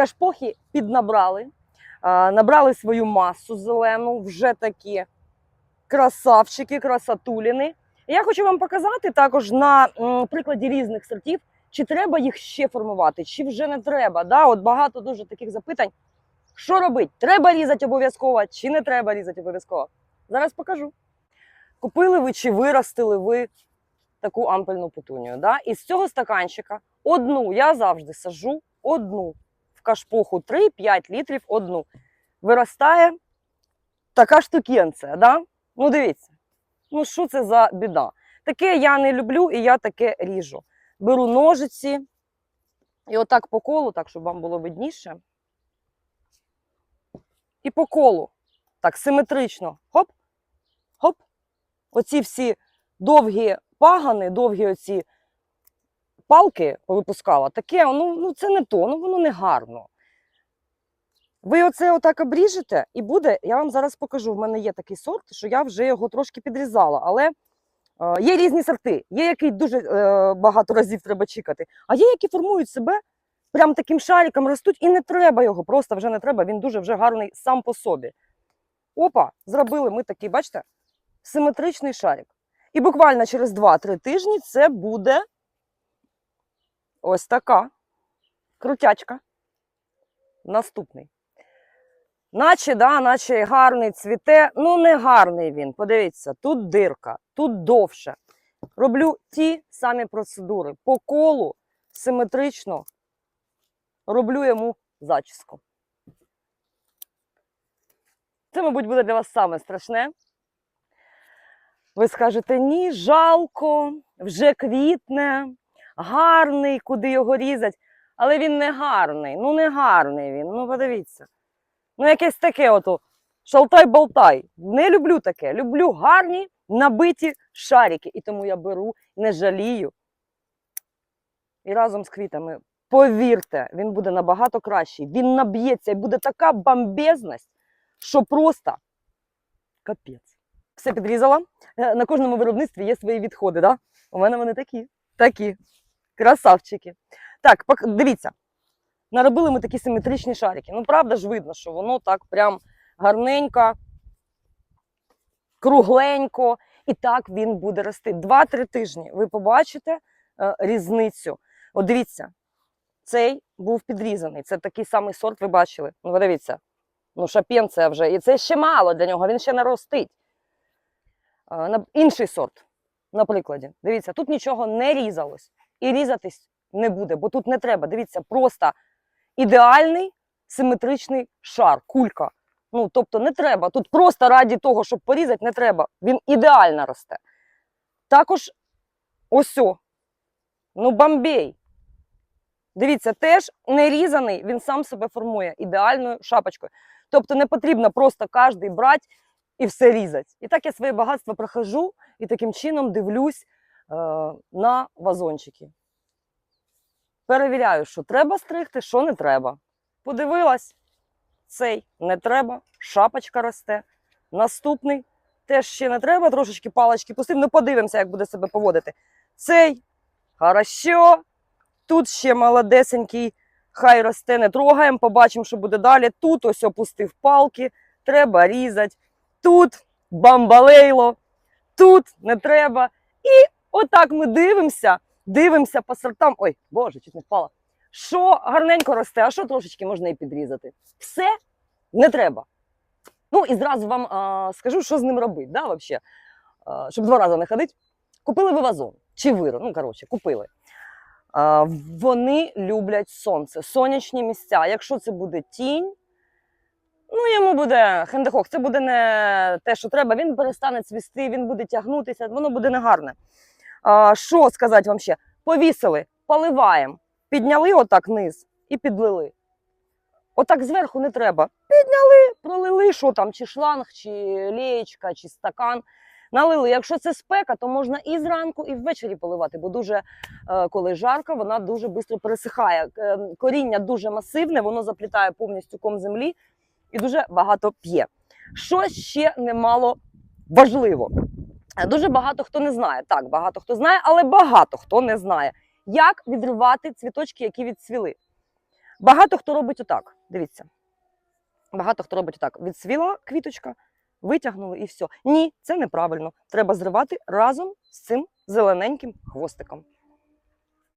Кашпохи піднабрали, набрали свою масу зелену, вже такі красавчики, красатуліни. Я хочу вам показати також на прикладі різних сортів, чи треба їх ще формувати, чи вже не треба. Да? От багато дуже таких запитань. Що робити? Треба різати обов'язково, чи не треба різати обов'язково? Зараз покажу. Купили ви чи виростили ви таку ампельну петунію. Да? І з цього стаканчика одну я завжди сажу, одну в кашпоху 3-5 літрів одну. Виростає така штукенція. Да? Ну, дивіться, ну що це за біда? Таке я не люблю і я таке ріжу. Беру ножиці і отак по колу, так, щоб вам було видніше. І по колу. Так, симетрично. Хоп, хоп. Оці всі довгі пагани, довгі оці палки повипускала. Таке, ну, ну це не то, ну воно не гарно. Ви оце отак обріжете, і буде, я вам зараз покажу. В мене є такий сорт, що я вже його трошки підрізала, але е, є різні сорти. Є, який дуже е, багато разів треба чекати, а є, які формують себе прям таким шариком, ростуть, і не треба його, просто вже не треба. Він дуже вже гарний сам по собі. Опа, зробили ми такий, бачите, симетричний шарик. І буквально через 2-3 тижні це буде ось така крутячка. Наступний. Наче, да, наче гарний цвіте. Ну, не гарний він. Подивіться, тут дирка, тут довше. Роблю ті самі процедури. По колу симетрично роблю йому зачіску. Це, мабуть, буде для вас саме страшне. Ви скажете, ні, жалко, вже квітне, гарний, куди його різать. Але він не гарний. Ну, не гарний він. Ну, подивіться. Ну, якесь таке ото шалтай-болтай. Не люблю таке. Люблю гарні набиті шарики. І тому я беру, не жалію. І разом з квітами, повірте, він буде набагато кращий. Він наб'ється і буде така бомбезність, що просто капець. Все підрізала. Е, На кожному виробництві є свої відходи. Да? У мене вони такі. Такі. Красавчики. Так, дивіться. Наробили ми такі симетричні шарики. Ну, правда ж видно, що воно так прям гарненько, кругленько, і так він буде рости. Два-три тижні ви побачите е, різницю. От дивіться, цей був підрізаний. Це такий самий сорт, ви бачили. Ну, ви дивіться. Ну, шапен це вже. І це ще мало для нього, він ще не ростить. Е, Інший сорт, на прикладі. Дивіться, тут нічого не різалось. І різатись не буде, бо тут не треба. Дивіться, просто ідеальний симетричний шар, кулька. Ну, тобто не треба. Тут просто раді того, щоб порізати, не треба. Він ідеально росте. Також ось. Ну, бомбей. Дивіться, теж не різаний, він сам себе формує ідеальною шапочкою. Тобто не потрібно просто кожний брати і все різати. І так я своє багатство прохожу і таким чином дивлюсь на вазончики. Перевіряю, що треба стригти, що не треба. Подивилась, цей не треба, шапочка росте. Наступний теж ще не треба, трошечки палички пустив. Ну, подивимося, як буде себе поводити. Цей хорошо. Тут ще молодесенький, хай росте, не трогаємо, побачимо, що буде далі. Тут ось опустив палки, треба різати. Тут бамбалейло, тут не треба. І отак ми дивимося, дивимося по сортам. Ой, боже, чуть не впала. Що гарненько росте, а що трошечки можна і підрізати. Все не треба. Ну і зразу вам а, скажу, що з ним робити, да, вообще? А, щоб два рази не ходити. Купили ви вазон чи виро, ну коротше, купили. А, вони люблять сонце, сонячні місця. Якщо це буде тінь, ну йому буде хендехох, це буде не те, що треба. Він перестане цвісти, він буде тягнутися, воно буде негарне. А, що сказати вам ще? Повісили, поливаємо, підняли отак низ і підлили. Отак зверху не треба. Підняли, пролили, що там, чи шланг, чи лієчка, чи стакан. Налили. Якщо це спека, то можна і зранку, і ввечері поливати, бо дуже, е, коли жарко, вона дуже швидко пересихає. Е, Коріння дуже масивне, воно заплітає повністю ком землі і дуже багато п'є. Що ще немало важливо? Е, Дуже багато хто не знає. Так, багато хто знає, але багато хто не знає, як відривати цвіточки, які відцвіли. Багато хто робить отак. Дивіться. Багато хто робить отак. Відсвіла квіточка, витягнули і все. Ні, це неправильно. Треба зривати разом з цим зелененьким хвостиком.